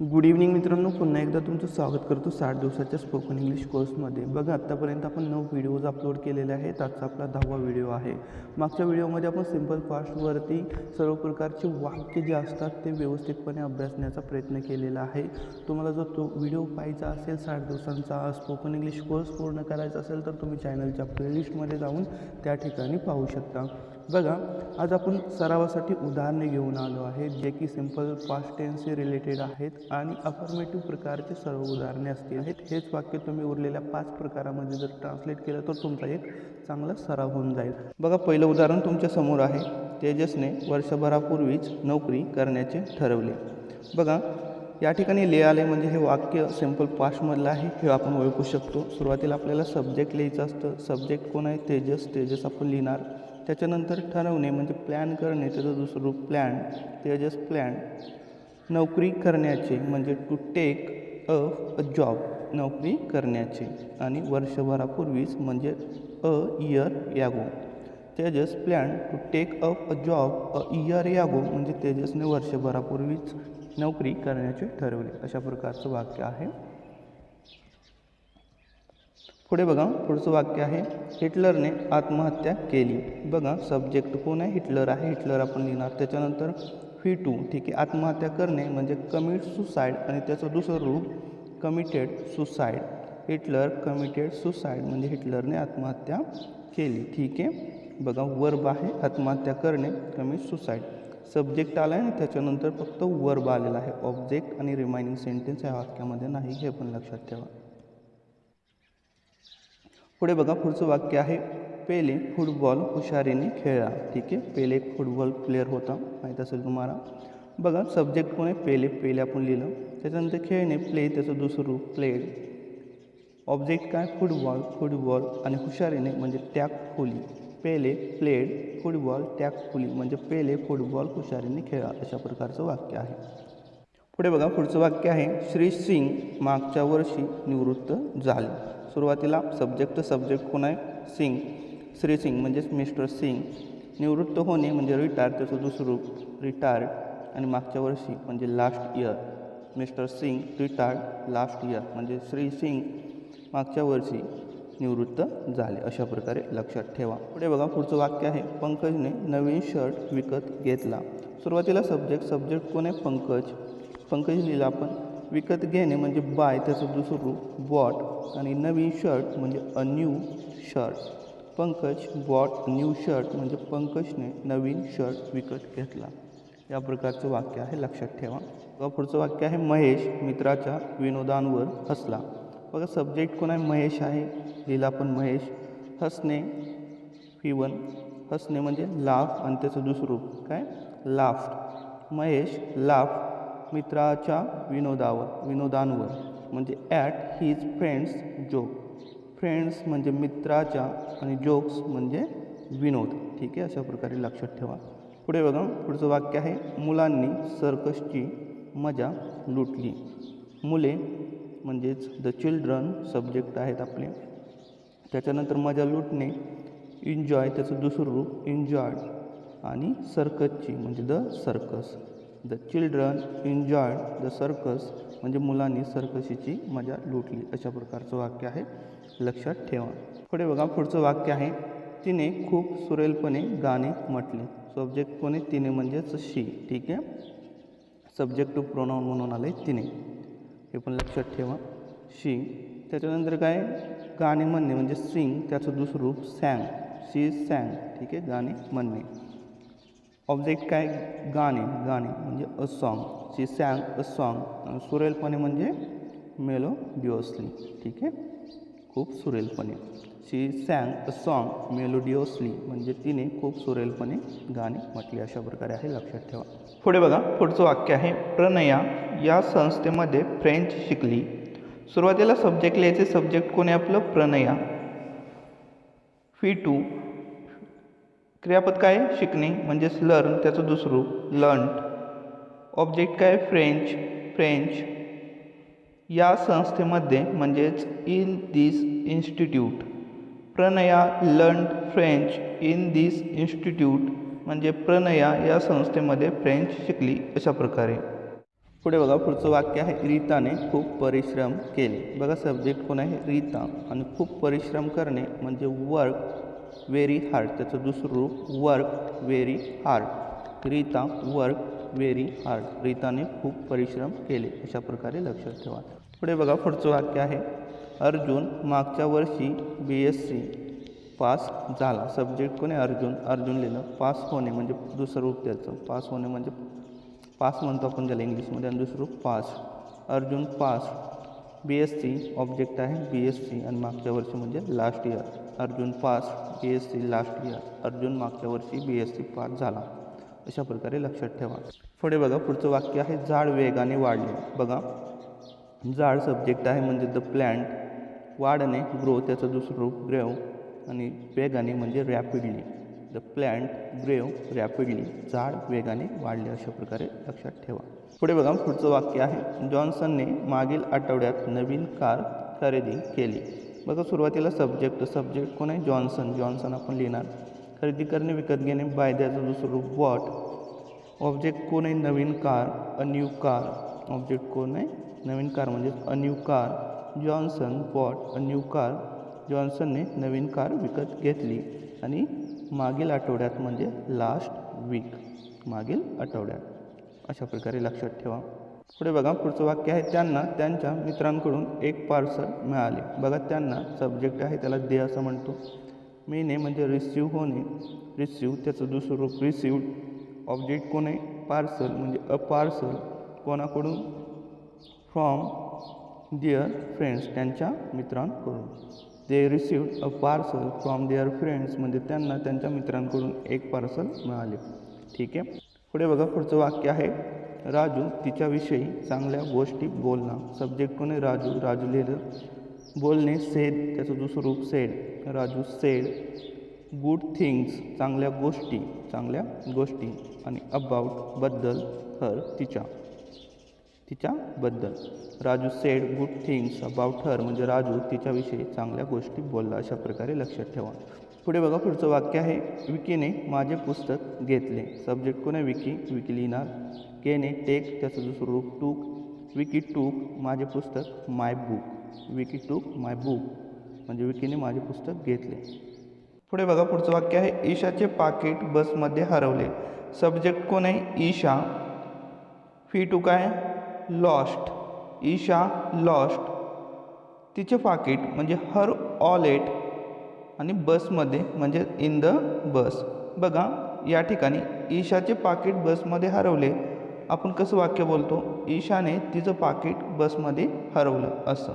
Good evening मित्रांनो. पुन्हा एकदा तुमचं स्वागत करतो साठ दिवसाच्या स्पोकन इंग्लिश कोर्समध्ये बघा आत्तापर्यंत आपण नऊ व्हिडिओज अपलोड केलेले आहेत. आजचा आपला दहावा व्हिडिओ आहे. मागच्या व्हिडिओमध्ये आपण सिंपल फास्टवरती सर्व प्रकारचे वाक्य जे असतात ते व्यवस्थितपणे अभ्यासण्याचा प्रयत्न केलेला आहे. तुम्हाला जर तो व्हिडिओ पाहायचा असेल साठ दिवसांचा स्पोकन इंग्लिश कोर्स पूर्ण करायचा असेल तर तुम्ही चॅनलच्या प्लेलिस्टमध्ये जाऊन त्या ठिकाणी पाहू शकता. बघा आज आपण सरावासाठी उदाहरणे घेऊन आलो आहेत जे की सिंपल पास्ट टेन्सशी रिलेटेड आहेत आणि अफर्मेटिव्ह प्रकारचे सर्व उदाहरणे असतील. आहेत. हेच वाक्य तुम्ही उरलेल्या पाच प्रकारामध्ये जर ट्रान्सलेट केलं तर तुमचा एक चांगला सराव होऊन जाईल. बघा पहिलं उदाहरण तुमच्यासमोर आहे. तेजसने वर्षभरापूर्वीच नोकरी करण्याचे ठरवले. बघा या ठिकाणी ले आले म्हणजे हे वाक्य सिंपल पास्टमधलं आहे. हे आपण ओळखू शकतो. सुरुवातीला आपल्याला सब्जेक्ट लिहायचं असतं. सब्जेक्ट कोण आहे? तेजस. तेजस आपण लिहिणार. त्याच्यानंतर ठरवणे म्हणजे प्लॅन करणे त्याचं दुसरं रूप प्लॅन तेजस प्लॅन नोकरी करण्याचे म्हणजे टू टेक अ जॉब नोकरी करण्याचे. आणि वर्षभरापूर्वीच म्हणजे a year ago. Tejas plan to take up a job a year ago म्हणजे तेजसने वर्षभरापूर्वीच नोकरी करण्याचे ठरवले. अशा प्रकारचं वाक्य आहे. पुढे बघा पुढचं वाक्य आहे हिटलरने आत्महत्या केली. बघा सब्जेक्ट कोण आहे? हिटलर आहे. हिटलर आपण लिहिणार. त्याच्यानंतर फी टू ठीक आहे. आत्महत्या करणे म्हणजे कमिट सुसाईड आणि त्याचं दुसरं रूप committed suicide Hitler committed suicide म्हणजे हिटलरने आत्महत्या केली. ठीक आहे? बघा वर्ब आहे आत्महत्या करणे कमिट सुसाईड सब्जेक्ट आला आहे आणि त्याच्यानंतर फक्त वर्ब आलेला आहे. ऑब्जेक्ट आणि रिमायनिंग सेंटेन्स या वाक्यामध्ये नाही हे पण लक्षात ठेवा. पुढे बघा पुढचं वाक्य आहे पेले फुटबॉल हुशारीने खेळला ठीक आहे पेले एक फुटबॉल प्लेअर होता. माहीत असेल तुम्हाला. बघा सब्जेक्ट कोण आहे? पेले पेले आपण लिहिलं. त्याच्यानंतर खेळणे प्ले त्याचं दुसरं रूप प्लेड ऑब्जेक्ट काय? फुटबॉल फुटबॉल आणि हुशारीने म्हणजे टॅक खोली पेले प्लेड फुटबॉल टॅक खोली म्हणजे पेले फुटबॉल हुशारीने खेळा अशा प्रकारचं वाक्य आहे. पुढे बघा पुढचं वाक्य आहे श्री सिंग मागच्या वर्षी निवृत्त झाले. सुरुवातीला सब्जेक्ट सब्जेक्ट कोण आहे सिंग श्री सिंग म्हणजेच मिस्टर सिंग. निवृत्त होणे म्हणजे रिटायर त्याचं दुसरं रूप. रिटायर्ड आणि मागच्या वर्षी म्हणजे last year mister Singh retired last year म्हणजे श्री सिंग मागच्या वर्षी निवृत्त झाले. अशा प्रकारे लक्षात ठेवा. पुढे बघा पुढचं वाक्य आहे. पंकजने नवीन शर्ट विकत घेतला. सुरुवातीला सब्जेक्ट सब्जेक्ट कोण आहे? पंकज. पंकज लिहिला आपण विकत घेणे म्हणजे बाय त्याचं दुसरं रूप बॉट आणि नवीन शर्ट म्हणजे a new shirt Pankaj bought new shirt म्हणजे पंकजने नवीन शर्ट विकत घेतला. या प्रकारचं वाक्य आहे लक्षात ठेवा. बघा पुढचं वाक्य आहे महेश मित्राच्या विनोदांवर हसला. बघा सब्जेक्ट कोण आहे? महेश आहे. लिहिला पण महेश. हसणे फिवन हसणे म्हणजे लाफ आणि त्याचं दुसरं रूप काय? लाफ्ट महेश लाफ मित्राच्या विनोदावर विनोदांवर. म्हणजे at his friends joke friends म्हणजे मित्राच्या आणि जोक्स म्हणजे विनोद. ठीक आहे? अशा प्रकारे लक्षात ठेवा. पुढे बघा पुढचं वाक्य आहे मुलांनी सर्कसची मजा लुटली. मुले म्हणजेच द चिल्ड्रन सब्जेक्ट आहेत आपले. त्याच्यानंतर मजा लुटणे एन्जॉय त्याचं दुसरं रूप एन्जॉयड आणि सर्कसची म्हणजे the circus the children enjoyed the circus म्हणजे मुलांनी सर्कशीची मजा लुटली. अशा प्रकारचं वाक्य आहे. लक्षात ठेवा. पुढे बघा पुढचं वाक्य आहे. तिने खूप सुरेलपणे गाणे म्हटले. सब्जेक्ट कोणी तिने म्हणजेच शी ठीक आहे? सब्जेक्ट टू प्रोनाऊन म्हणून आले तिने. हे पण लक्षात ठेवा. शी त्याच्यानंतर काय? गाणे म्हणणे म्हणजे सिंग त्याचं दुसरं रूप सॅम शी सॅंग ठीक आहे? गाणे म्हणणे. ऑब्जेक्ट काय? गाणे. गाणे म्हणजे a song she sang a song सुरेलपणे म्हणजे मेलो डिओसली ठीक आहे? खूप सुरेलपणे. शी सॅंग अ सॉन्ग मेलोडिओसली म्हणजे तिने खूप सुरेलपणे गाणे म्हटले. अशा प्रकारे आहे. लक्षात ठेवा. पुढे बघा. पुढचं वाक्य आहे. प्रणया या संस्थेमध्ये फ्रेंच शिकली. सुरुवातीला सब्जेक्ट लिहायचे सब्जेक्ट कोणी आपलं? प्रणया. V two. क्रियापद काय? शिकणे म्हणजेच लर्न त्याचं दुसरं रूप लर्न्ड ऑब्जेक्ट काय? फ्रेंच फ्रेंच या संस्थेमध्ये म्हणजेच in this institute Pranaya learn French in this institute म्हणजे प्रणया या संस्थेमध्ये फ्रेंच शिकली अशा प्रकारे. पुढे बघा पुढचं वाक्य आहे रीताने खूप परिश्रम केले. बघा सब्जेक्ट कोण आहे? रीता. आणि खूप परिश्रम करणे म्हणजे वर्क व्हेरी हार्ड त्याचं दुसरं रूप work very hard. Rita work very hard. रीताने खूप परिश्रम केले अशा प्रकारे लक्षात ठेवा. पुढे बघा पुढचं वाक्य आहे. अर्जुन मागच्या वर्षी बी एस सी पास झाला. सब्जेक्ट कोणी अर्जुन. अर्जुन लिहिलं पास होणे म्हणजे दुसरं रूप त्याचं. पास होणे म्हणजे पास म्हणतो आपण त्याला इंग्लिशमध्ये आणि दुसरं रूप pass. Arjun pass. B S C object आहे बी एस सी आणि मागच्या वर्षी म्हणजे last year Arjun pass B S C last year Arjun मागच्या वर्षी बी एस सी पास झाला. अशा प्रकारे लक्षात ठेवा. पुढे बघा पुढचं वाक्य आहे झाड वेगाने वाढले बघा झाड सब्जेक्ट आहे म्हणजे द प्लॅन्ट वाढणे ग्रो त्याचं दुसरं रूप ग्रेव आणि वेगाने म्हणजे rapidly the plant grew rapidly झाड वेगाने वाढले अशा प्रकारे लक्षात ठेवा. पुढे बघा पुढचं वाक्य आहे. जॉन्सनने मागील आठवड्यात नवीन कार खरेदी केली. बघा सुरुवातीला सब्जेक्ट सब्जेक्ट कोण आहे? जॉन्सन. जॉन्सन आपण लिहिणार. खरेदी करणे विकत घेणे बाय द्याचं दुसरं रूप वॉट ऑब्जेक्ट कोण आहे? नवीन car a new car object कोण आहे? नवीन कार म्हणजे a new car Johnson what a new car जॉन्सनने नवीन कार विकत घेतली. आणि मागील आठवड्यात म्हणजे लास्ट वीक मागील आठवड्यात. अशा प्रकारे लक्षात ठेवा. पुढे बघा पुढचं वाक्य आहे त्यांना त्यांच्या मित्रांकडून एक पार्सल मिळाले. बघा त्यांना सब्जेक्ट आहे त्याला दे असं म्हणतो. मेने म्हणजे रिसिव्ह होणे. रिसिव्ह त्याचं दुसरं रूप रिसिव्ह ऑब्जेक्ट कोण आहे? पार्सल म्हणजे अ पार्सल कोणाकडून? फ्रॉम दिअर फ्रेंड्स त्यांच्या मित्रांकडून. They received a parcel from their friends म्हणजे त्यांना त्यांच्या मित्रांकडून एक पार्सल मिळाले. ठीक आहे? पुढे बघा पुढचं वाक्य आहे. राजू तिच्याविषयी चांगल्या गोष्टी बोलणार सब्जेक्ट कोण आहे? राजू. राजू लिहिलं. बोलणे सेड त्याचं दुसरं रूप said Raju said good things चांगल्या गोष्टी. चांगल्या गोष्टी. आणि अबाउटबद्दल हर तिच्या. तिच्याबद्दल. Raju said good things about her म्हणजे राजू तिच्याविषयी चांगल्या गोष्टी बोलला. अशा प्रकारे लक्षात ठेवा. पुढे बघा पुढचं वाक्य आहे विकीने माझे पुस्तक घेतले. सब्जेक्ट कोण आहे? विकी. विकी लिहिणार. केने टेक त्याचं दुसरं रूप टूक. विकी टूक माझे पुस्तक माय बुक. विकी टूक माय बुक. म्हणजे विकीने माझे पुस्तक घेतले. पुढे बघा पुढचं वाक्य आहे ईशाचे पाकिट बसमध्ये हरवले. सब्जेक्ट कोण आहे? ईशा. फी टू काय लॉस्ट. ईशा लॉस्ट. तिचे पाकिट म्हणजे हर ऑल एट आणि बसमध्ये म्हणजे इन द बस बघा या ठिकाणी ईशाचे पाकिट बसमध्ये हरवले. आपण कसं वाक्य बोलतो? ईशाने तिचं पाकिट बसमध्ये हरवलं असं.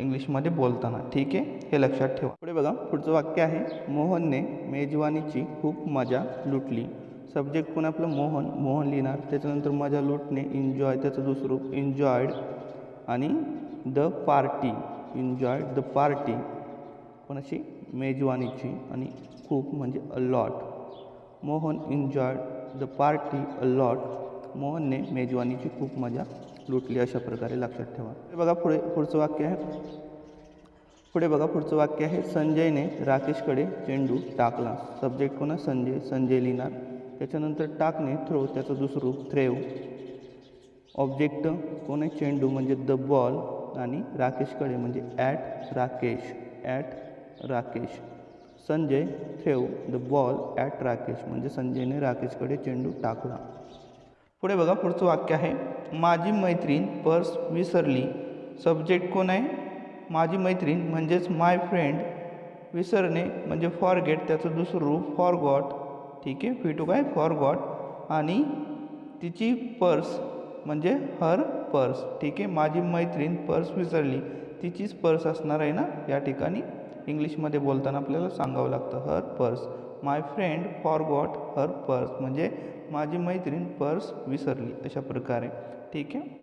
इंग्लिशमध्ये बोलताना ठीक आहे? हे लक्षात ठेवा. पुढे बघा पुढचं वाक्य आहे मोहनने मेजवानीची खूप मजा लुटली. सब्जेक्ट पण आपलं मोहन मोहन लिहिणार. त्याच्यानंतर मजा लुटणे एन्जॉय त्याचं दुसरं रूप एन्जॉयड आणि the party enjoyed the party कोणाची मेजवानीची आणि खूप म्हणजे a lot Mohan enjoy the party a lot मोहनने मेजवानीची खूप मजा लुटली अशा प्रकारे लक्षात ठेवा. हे बघा पुढे पुढचं वाक्य आहे. पुढे बघा पुढचं वाक्य आहे. संजयने राकेशकडे चेंडू टाकला. सब्जेक्ट कोणा संजय. संजय लिहिणार. त्याच्यानंतर टाकणे थ्रो त्याचं दुसरू थ्रेव ऑब्जेक्ट कोण आहे? चेंडू म्हणजे द बॉल आणि राकेशकडे म्हणजे at Rakesh. At Rakesh. Sanjay threw the ball at Rakesh. म्हणजे संजयने राकेशकडे चेंडू टाकला. पुढे बघा पुढचं वाक्य आहे. माझी मैत्रीण पर्स विसरली. सब्जेक्ट कोण आहे? माझी मैत्रीण म्हणजेच माय फ्रेंड विसरणे म्हणजे फॉरगेट त्याचं दुसरं रूप फॉर गॉट ठीक आहे? फिटू काय फॉर गॉट आणि तिची पर्स म्हणजे हर पर्स. ठीक आहे? माझी मैत्रीण पर्स विसरली. तिचीच पर्स असणार आहे ना या ठिकाणी? इंग्लिशमध्ये बोलताना आपल्याला सांगावं लागतं her purse my friend forgot her purse. म्हणजे माझी मैत्रीण पर्स विसरली अशा प्रकारे. ठीक आहे?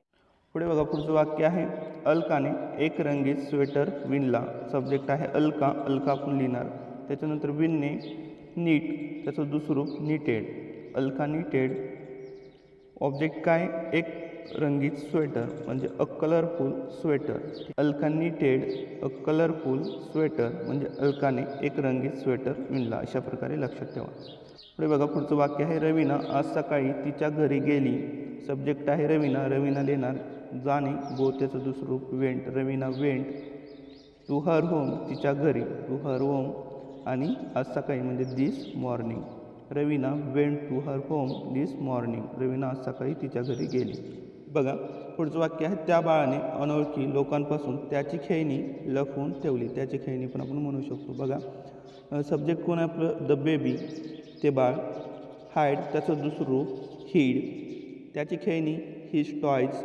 पुढे बघा पुढचं वाक्य आहे अलकाने एक रंगीत स्वेटर विणला. सब्जेक्ट आहे अलका अलका आपण लिहिणार. त्याच्यानंतर विणणे नीट. त्याचं दुसरं नीटेड. अलका नीटेड. ऑब्जेक्ट काय? एक रंगीत स्वेटर म्हणजे अ कलरफुल स्वेटर. अलकांनी टेड अ कलरफुल स्वेटर म्हणजे अलकाने एक रंगीत स्वेटर विणला अशा प्रकारे लक्षात ठेवा. पुढे बघा पुढचं वाक्य आहे रवीना आज सकाळी तिच्या घरी गेली. सब्जेक्ट आहे रवीना रवीना लिहिणार जाणे गो त्याचं दुसरं रूप went Raveena went to her home तिच्या घरी टू हर होम आणि आज सकाळी म्हणजे this morning Raveena went to her home this morning Raveena आज सकाळी तिच्या घरी गेली. बघा पुढचं वाक्य आहे त्या बाळाने अनोळखी लोकांपासून त्याची खेळणी लपवून ठेवली. त्याची खेळणी पण आपण म्हणू शकतो. बघा सब्जेक्ट कोण आहे आपलं? The baby. ते बाळ. हाईड. त्याचं दुसरू हीड. त्याची खेळणी हिज टॉयज.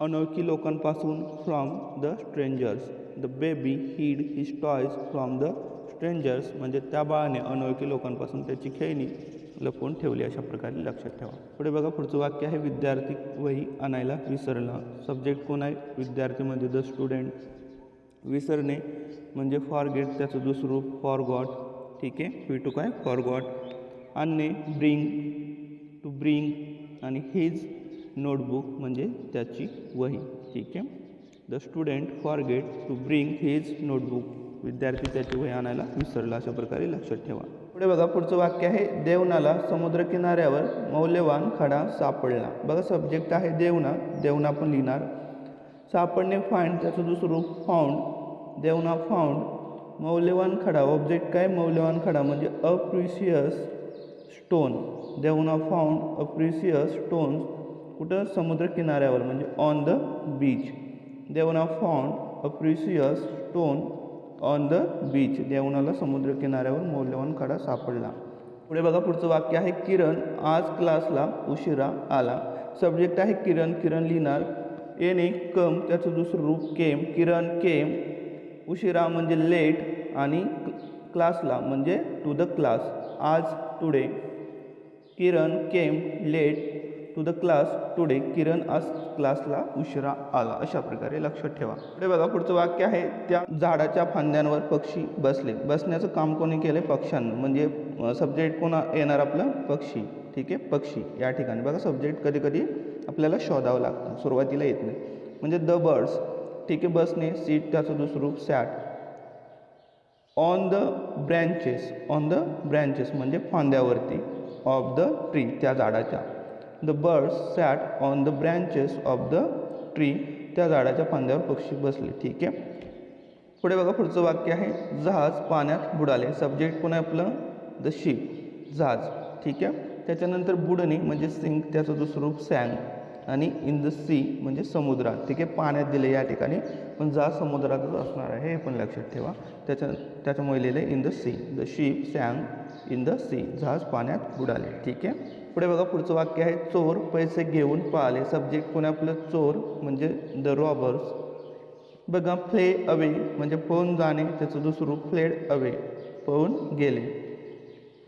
अनोळखी लोकांपासून from the strangers. The baby hid his toys from the strangers. म्हणजे त्या बाळाने अनोळखी लोकांपासून त्याची खेळणी लपवून ठेवली अशा प्रकारे लक्षात ठेवा. पुढे बघा पुढचं वाक्य आहे विद्यार्थी वही आणायला विसरला. सब्जेक्ट कोण आहे? विद्यार्थीमध्ये द स्टुडंट विसरणे म्हणजे फॉर गेट त्याचं दुसरं रूप फॉर गॉड ठीक आहे? वी टू काय? फॉर गॉड आणणे ब्रिंग टू ब्रिंग आणि हिज नोटबुक म्हणजे त्याची वही. ठीक आहे? The student forget to bring his notebook विद्यार्थी त्याची वही आणायला विसरला अशा प्रकारे लक्षात ठेवा. पुढे बघा पुढचं वाक्य आहे देवनाला समुद्रकिनाऱ्यावर मौल्यवान खडा सापडला. बघा सब्जेक्ट आहे देवना देवना आपण लिहिणार. सापडणे फाईंड त्याचं दुसरं रूप फाउंड देवना फाउंड मौल्यवान खडा ऑब्जेक्ट काय? मौल्यवान खडा म्हणजे a precious stone. Devna found a precious stones कुठं? समुद्र किनाऱ्यावर म्हणजे on the beach Devna found a precious stone. On the beach देवणाला समुद्र किनाऱ्यावर मौल्यवान खडा सापडला. पुढे बघा पुढचं वाक्य आहे किरण आज क्लासला उशिरा आला. सब्जेक्ट आहे किरण. किरण लिहिणार येणे कम त्याचं दुसरं रूप केम. किरण केम उशिरा म्हणजे लेट आणि क्लासला म्हणजे टू द क्लास आज today Kiran came late to the class today Kiran आज क्लासला उशिरा आला. अशा प्रकारे लक्षात ठेवा. पुढे बघा पुढचं वाक्य आहे त्या झाडाच्या फांद्यांवर पक्षी बसले. बसण्याचं काम कोणी केलं पक्ष्यांना. म्हणजे सब्जेक्ट कोणा येणार आपलं? पक्षी. ठीक आहे? पक्षी. या ठिकाणी. बघा सब्जेक्ट कधी कधी आपल्याला शोधावं लागतं. सुरुवातीला येत नाही. म्हणजे द बर्ड्स ठीक आहे? बसणे सीट त्याचं दुसरं रूप sat on the branches on the branches म्हणजे फांद्यावरती. ऑफ द ट्री त्या झाडाच्या. The birds sat on the branches of the tree त्या झाडाच्या फांद्यावर पक्षी बसले. ठीक आहे? पुढे बघा पुढचं वाक्य आहे. जहाज पाण्यात बुडाले. सब्जेक्ट पुन्हा आपलं? द शिप जहाज. ठीक आहे? त्याच्यानंतर बुडणे म्हणजे सिंक त्याचं दुसरं रूप सॅंग आणि इन द सी म्हणजे समुद्रात. ठीक आहे? पाण्यात दिले या ठिकाणी. पण जहाज समुद्रातच असणार आहे हे पण लक्षात ठेवा. त्याच्या त्याच्यामुळे लिहिले in the sea the ship sang in the sea जहाज पाण्यात बुडाले. ठीक आहे? पुढे बघा पुढचं वाक्य आहे चोर पैसे घेऊन पाहिले. सब्जेक्ट कोण आपलं चोर म्हणजे द रॉबर्स बघा फ्ले अवे म्हणजे पळून जाणे त्याचं दुसरं फ्लेड अवे पळून गेले.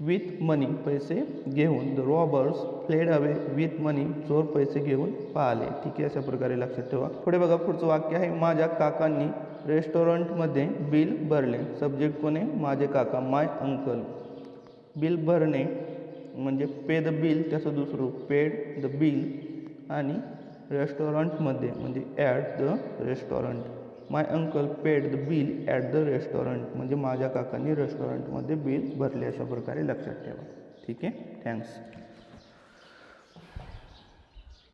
विथ मनी पैसे घेऊन the robbers fled away with money चोर पैसे घेऊन पाहिले. ठीक आहे अशा प्रकारे लक्षात ठेवा. पुढे बघा पुढचं वाक्य आहे माझ्या काकांनी रेस्टॉरंटमध्ये बिल भरले. सब्जेक्ट कोण आहे? माझे काका माय अंकल बिल भरणे म्हणजे पे द बिल त्याचं दुसरं रूप पेड द बिल आणि रेस्टॉरंटमध्ये म्हणजे at the restaurant my uncle paid the bill at the restaurant म्हणजे माझ्या काकांनी रेस्टॉरंटमध्ये बिल भरले अशा प्रकारे लक्षात ठेवा. ठीक आहे? थँक्स